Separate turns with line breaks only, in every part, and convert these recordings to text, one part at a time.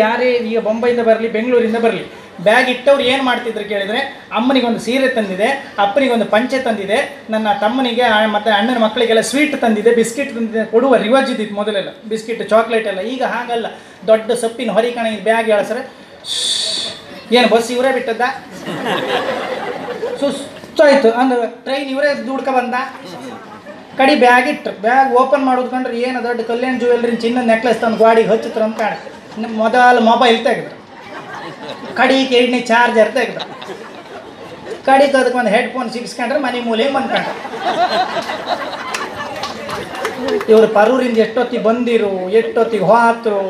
ಯಾರೇ ಈಗ ಬೊಂಬೈಯಿಂದ ಬರಲಿ, ಬೆಂಗಳೂರಿಂದ ಬರಲಿ ಬ್ಯಾಗ್ ಇಟ್ಟವ್ರು ಏನು ಮಾಡ್ತಿದ್ರು ಕೇಳಿದರೆ, ಅಮ್ಮನಿಗೊಂದು ಸೀರೆ ತಂದಿದೆ, ಅಪ್ಪನಿಗೊಂದು ಪಂಚೆ ತಂದಿದೆ, ನನ್ನ ತಮ್ಮನಿಗೆ ಮತ್ತು ಅಣ್ಣನ ಮಕ್ಕಳಿಗೆಲ್ಲ ಸ್ವೀಟ್ ತಂದಿದೆ ಬಿಸ್ಕಿಟ್ ತಂದಿದೆ, ಕೊಡುವ ರಿವಾಜ್ ಇದ್ದಿತ್ತು ಮೊದಲೆಲ್ಲ ಬಿಸ್ಕಿಟ್ ಚಾಕ್ಲೇಟ್ ಎಲ್ಲ. ಈಗ ಹಾಗಲ್ಲ, ದೊಡ್ಡ ಸೊಪ್ಪಿನ ಹೊರಿಕಣ ಬ್ಯಾಗ್ ಎಳಸ್ರೆ ಏನು ಬಸ್ ಇವರೇ ಬಿಟ್ಟದ್ದ? ಸುಸ್ತಾಯ್ತು. ಅಂದ್ರೆ ಟ್ರೈನ್ ಇವರೇ ದುಡ್ಕ ಬಂದ? ಕಡಿ ಬ್ಯಾಗ್ ಇಟ್ಟರು ಬ್ಯಾಗ್ ಓಪನ್ ಮಾಡೋದು ಕಂಡ್ರೆ ಏನು ದೊಡ್ಡ ಕಲ್ಯಾಣ್ ಜುವೆಲ್ರಿ ಚಿನ್ನದ ನೆಕ್ಲೆಸ್ ತಂದು ಗಾಡಿಗೆ ಹಚ್ಚಿತ್ರ ಅಂತ ಮೊದಲು ಮೊಬೈಲ್ ತೆಗೆದ್ರು ಕಡಿ ಕಿಡ್ನಿ ಚಾರ್ಜರ್ ತೆಗೆದ್ರು ಕಡಿಗೆ ಅದಕ್ಕೆ ಒಂದು ಹೆಡ್ಫೋನ್ ಸಿಗಿಸ್ಕೊಂಡ್ರೆ ಮನೆ ಮೂಲೆ ಬಂದ್ಕೊಂಡ್ರು. ಇವರು ಪರೂರಿಂದ ಎಷ್ಟೊತ್ತಿಗೆ ಬಂದಿರು, ಎಷ್ಟೊತ್ತಿಗೆ ಹೋತರು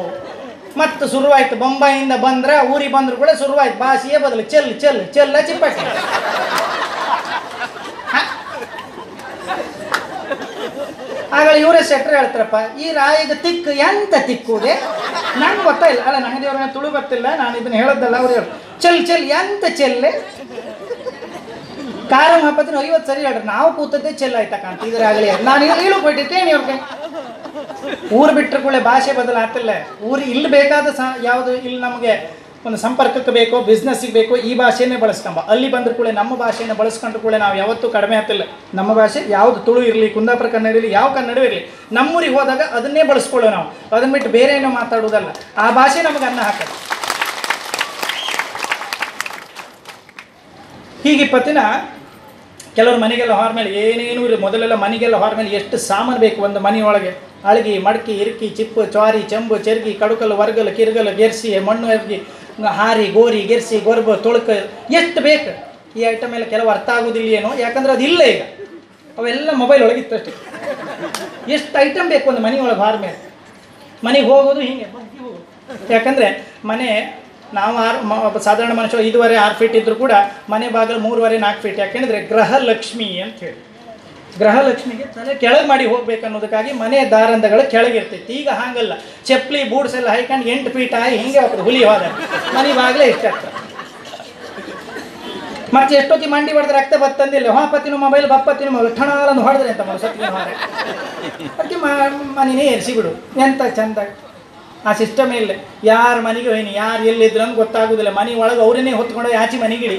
ಮತ್ತು ಶುರುವಾಯ್ತು. ಬೊಂಬಾಯಿಂದ ಬಂದ್ರೆ ಊರಿಗೆ ಬಂದ್ರು ಕೂಡ ಶುರುವಾಯ್ತು. ಭಾಷೆಯೇ ಬದಲು. ಚೆಲ್ ಚೆಲ್, ಚೆಲ್ಲ ಚಿಪ್ಪಟ್ಟ. ಆಗ ಇವರೇ ಶೆಟ್ರ್ ಹೇಳ್ತಾರಪ್ಪ, ಈ ರಾಯಿಗೆ ತಿಕ್ಕು ಎಂತ ತಿಕ್ಕುದೆ? ನಂಗೆ ಗೊತ್ತಾಯಿಲ್ಲ ಅಲ್ಲ ನನಗೆ ದೇವ್ರ ತುಳು ಗೊತ್ತಿಲ್ಲ. ನಾನು ಇದನ್ನ ಹೇಳೋದಲ್ಲ, ಅವ್ರು ಚೆಲ್ ಚೆಲ್, ಎಂತ ಚೆಲ್ಲೆ? ಕಾರ ಹಾಪತ್ತಿನ ಐವತ್ತು ಸರಿ ಹೇಳ್ರಿ. ನಾವು ಕೂತದ್ದೇ ಚೆಲ್ ಆಯ್ತಾ ಕಾಣ್ತಿ ಇದ್ರಾಗಲಿ ನಾನು ಇಳು ಕೊಟ್ಟಿರ್ತೇನೆ ಇವ್ರಿಗೆ? ಊರು ಬಿಟ್ಟರೆ ಕೂಡ ಭಾಷೆ ಬದಲಾಗ್ತಿಲ್ಲ. ಊರು ಇಲ್ಲಿ ಬೇಕಾದ ಸಾ ಯಾವುದು ಇಲ್ಲಿ ನಮಗೆ ಒಂದು ಸಂಪರ್ಕಕ್ಕೆ ಬೇಕೋ ಬಿಸ್ನೆಸ್ಸಿಗೆ ಬೇಕೋ, ಈ ಭಾಷೆನೇ ಬಳಸ್ಕೊಂಬ. ಅಲ್ಲಿ ಬಂದ್ರೆ ಕೂಡ ನಮ್ಮ ಭಾಷೆನ ಬಳಸ್ಕೊಂಡ್ರು ಕೂಡ ನಾವು ಯಾವತ್ತೂ ಕಡಿಮೆ ಆಗ್ತಿಲ್ಲ. ನಮ್ಮ ಭಾಷೆ ಯಾವುದು ತುಳು ಇರಲಿ, ಕುಂದಾಪುರ ಕನ್ನಡ ಇರಲಿ, ಯಾವ ಕನ್ನಡ ಇರಲಿ, ನಮ್ಮೂರಿಗೆ ಹೋದಾಗ ಅದನ್ನೇ ಬಳಸ್ಕೊಳ್ಳೋ ನಾವು. ಅದನ್ನ ಬಿಟ್ಟು ಬೇರೆ ಏನೋ ಮಾತಾಡೋದಲ್ಲ. ಆ ಭಾಷೆ ನಮಗೆ ಅನ್ನ ಹಾಕೋದು ಹೀಗೆ ಪತ್ತಿನ ಕೆಲವರು ಮನೆಗೆಲ್ಲ ಹೊರ ಮೇಲೆ ಏನೇನು ಇಲ್ಲ ಮೊದಲೆಲ್ಲ ಮನೆಗೆಲ್ಲ ಹೊರ ಮೇಲೆ ಎಷ್ಟು ಸಾಮಾನು ಬೇಕು ಒಂದು ಮನೆಯೊಳಗೆ. ಅಳಗಿ, ಮಡಕಿ, ಇರುಕಿ, ಚಿಪ್ಪು ಚಾರಿ ಚೆಂಬು ಚೆರ್ಗಿ ಕಡುಕಲು ವರ್ಗಲು ಕಿರುಗಲು ಗೆರ್ಸಿ, ಮಣ್ಣು ಎರ್ಗಿ ಹಾರಿ, ಗೋರಿ, ಗೆರ್ಸಿ, ಗೊರ್ಬ, ತೊಳಕ ಎಷ್ಟು ಬೇಕು? ಈ ಐಟಮ್ ಎಲ್ಲ ಕೆಲವು ಅರ್ಥ ಆಗೋದಿಲ್ಲ ಏನೋ ಯಾಕಂದ್ರೆ ಅದು ಇಲ್ಲ ಈಗ. ಅವೆಲ್ಲ ಮೊಬೈಲ್ ಒಳಗೆ ಇತ್ತಷ್ಟೇ. ಎಷ್ಟು ಐಟಮ್ ಬೇಕು ಒಂದು ಮನೆಯೊಳಗೆ ಬಾರ ಮೇಲೆ. ಮನೆಗೆ ಹೋಗೋದು ಹಿಂಗೆ. ಯಾಕಂದರೆ ಮನೆ ನಾವು ಆರು ಸಾಧಾರಣ ಮನುಷ್ಯ ಐದುವರೆ, ಆರು ಫೀಟ್ ಇದ್ದರೂ ಕೂಡ ಮನೆ ಬಾಗಿಲು ಮೂರುವರೆ, ನಾಲ್ಕು ಫೀಟ್ ಯಾಕೆಂದ್ರೆ ಗೃಹಲಕ್ಷ್ಮಿ ಅಂತ ಹೇಳಿ. ಗೃಹಲಕ್ಷ್ಮಿಗೆ ತಲೆ ಕೆಳಗೆ ಮಾಡಿ ಹೋಗ್ಬೇಕು ಅನ್ನೋದಕ್ಕಾಗಿ ಮನೆ ದಾರಂದಗಳು ಕೆಳಗಿರ್ತೈತಿ ಈಗ ಹಾಗಲ್ಲ. ಚಪ್ಪಲಿ, ಬೂಟ್ಸ್ ಎಲ್ಲ ಹಾಕೊಂಡು ಎಂಟು ಫೀಟ್ ಆಗಿ ಹಿಂಗೆ ಹೋಗ್ತದೆ ಹುಲಿ ಹೋದ ಮನೆ ಬಾಗಿಲೇ ಇಷ್ಟ ಆಗ್ತದೆ. ಮತ್ತೆ ಎಷ್ಟೊತ್ತಿ ಮಂಡಿ ಹೊಡೆದ್ರೆ ರಕ್ತ ಬತ್ತಂದಿಲ್ಲ. ಹೊಪತ್ತಿನ ಮೊಬೈಲ್ ಬಪ್ಪತ್ತಿನ ಮೊಬೈಲ್. ಠಣಾಲನ್ನು ಹೊಡೆದ್ರೆ ಅಂತ ಸತ್ತಿನ ಹೊರ. ಅದಕ್ಕೆ ಮನೆಯೇ ಬಿಡು. ಎಂತ ಚಂದ? ಆ ಸಿಸ್ಟಮ್ ಇಲ್ಲ. ಯಾರ ಮನೆಗೆ ಹೋಯ್ನಿ ಯಾರು ಎಲ್ಲಿದ್ರು ಅಂತ ಗೊತ್ತಾಗೋದಿಲ್ಲ. ಮನೆ ಒಳಗೆ ಅವರನ್ನೇ ಹೊತ್ಕೊಂಡು ಆಚೆ ಮನೆಗಿಡಿ.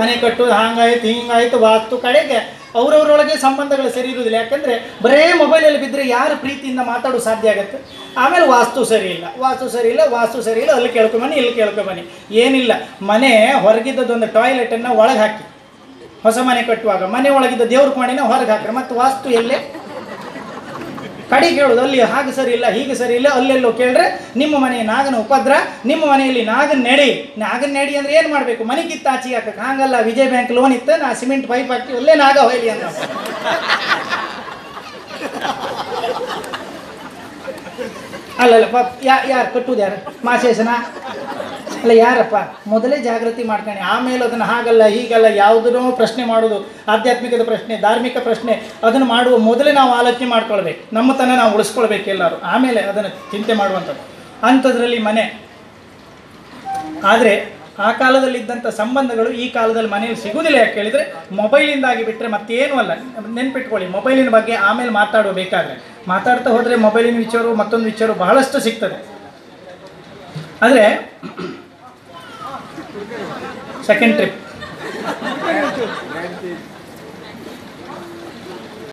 ಮನೆ ಕಟ್ಟೋದು ಹಂಗಾಯ್ತು, ಹಿಂಗಾಯ್ತು, ವಾಸ್ತು ಕಡೆಗೆ ಅವ್ರವ್ರೊಳಗೆ ಸಂಬಂಧಗಳು ಸರಿ ಇರುವುದಿಲ್ಲ. ಯಾಕಂದ್ರೆ ಬರೇ ಮೊಬೈಲಲ್ಲಿ ಬಿದ್ದರೆ ಯಾರು ಪ್ರೀತಿಯಿಂದ ಮಾತಾಡೋ ಸಾಧ್ಯ ಆಗುತ್ತೆ? ಆಮೇಲೆ ವಾಸ್ತು ಸರಿ ಇಲ್ಲ, ವಾಸ್ತು ಸರಿ ಇಲ್ಲ, ವಾಸ್ತು ಸರಿ ಇಲ್ಲ, ಅಲ್ಲಿ ಕೇಳ್ಕೊಂಬನಿ ಇಲ್ಲಿ ಕೇಳ್ಕೊಂಬನಿ ಏನಿಲ್ಲ, ಮನೆ ಹೊರಗಿದ್ದದೊಂದು ಟಾಯ್ಲೆಟನ್ನು ಒಳಗೆ ಹಾಕಿ. ಹೊಸ ಮನೆ ಕಟ್ಟುವಾಗ, ಮನೆ ಒಳಗಿದ್ದ ದೇವ್ರ ಕೋಣೆನ ಹೊರಗೆ ಹಾಕ್ರೆ, ಮತ್ತು ವಾಸ್ತು ಎಲ್ಲೇ? ಕಡೆ ಕೇಳೋದು ಅಲ್ಲಿ ಹಾಗೆ ಸರಿ ಇಲ್ಲ, ಹೀಗೆ ಸರಿ ಇಲ್ಲ, ಅಲ್ಲೆಲ್ಲೋ ಕೇಳ್ರೆ, ನಿಮ್ಮ ಮನೆ ನಾಗನ ಉಪದ್ರ, ನಿಮ್ಮ ಮನೆಯಲ್ಲಿ ನಾಗನ ನೆಡಿ. ನಾಗನ ನೆಡಿ ಅಂದ್ರೆ ಏನು ಮಾಡಬೇಕು? ಮನೆ ಕಿತ್ತ ಆಚೆಗೆ ಹಾಕಕ್ಕೆ ಹಾಗಲ್ಲ, ವಿಜಯ ಬ್ಯಾಂಕ್ ಲೋನ್ ಇತ್ತು, ನಾ ಸಿಮೆಂಟ್ ಪೈಪ್ ಹಾಕಿ ಅಲ್ಲೇ ನಾಗ ಹೊಯ್ಲಿ ಅಂತ. ಅಲ್ಲಲ್ಲ ಪಾಪ ಯಾರು ಕಟ್ಟುದು ಯಾರು? ಮಾಶೇಷನ ಅಲ್ಲ, ಯಾರಪ್ಪ? ಮೊದಲೇ ಜಾಗೃತಿ ಮಾಡ್ತಾನೆ ಆಮೇಲೆ ಅದನ್ನು ಹಾಗಲ್ಲ, ಹೀಗಲ್ಲ, ಯಾವುದನ್ನೋ ಪ್ರಶ್ನೆ ಮಾಡೋದು ಆಧ್ಯಾತ್ಮಿಕದ ಪ್ರಶ್ನೆ, ಧಾರ್ಮಿಕ ಪ್ರಶ್ನೆ, ಅದನ್ನು ಮಾಡುವ ಮೊದಲೇ ನಾವು ಆಲೋಚನೆ ಮಾಡ್ಕೊಳ್ಬೇಕು. ನಮ್ಮತನ ನಾವು ಉಳಿಸ್ಕೊಳ್ಬೇಕು ಎಲ್ಲರೂ. ಆಮೇಲೆ ಅದನ್ನು ಚಿಂತೆ ಮಾಡುವಂಥದ್ದು. ಅಂಥದ್ರಲ್ಲಿ ಮನೆ. ಆದರೆ ಆ ಕಾಲದಲ್ಲಿದ್ದಂಥ ಸಂಬಂಧಗಳು ಈ ಕಾಲದಲ್ಲಿ ಮನೆಯಲ್ಲಿ ಸಿಗುವುದಿಲ್ಲ ಯಾಕೆ ಹೇಳಿದರೆ ಮೊಬೈಲಿಂದಾಗಿ ಬಿಟ್ಟರೆ ಮತ್ತೇನೂ ಅಲ್ಲ. ನೆನ್ಪಿಟ್ಕೊಳ್ಳಿ, ಮೊಬೈಲಿನ ಬಗ್ಗೆ ಆಮೇಲೆ ಮಾತಾಡಬೇಕಾದ್ರೆ ಬೇಕಾದರೆ. ಮಾತಾಡ್ತಾ ಹೋದರೆ ಮೊಬೈಲಿನ ವಿಚಾರ ಮತ್ತೊಂದು ವಿಚಾರ ಬಹಳಷ್ಟು ಸಿಗ್ತದೆ. ಆದರೆ Second trip.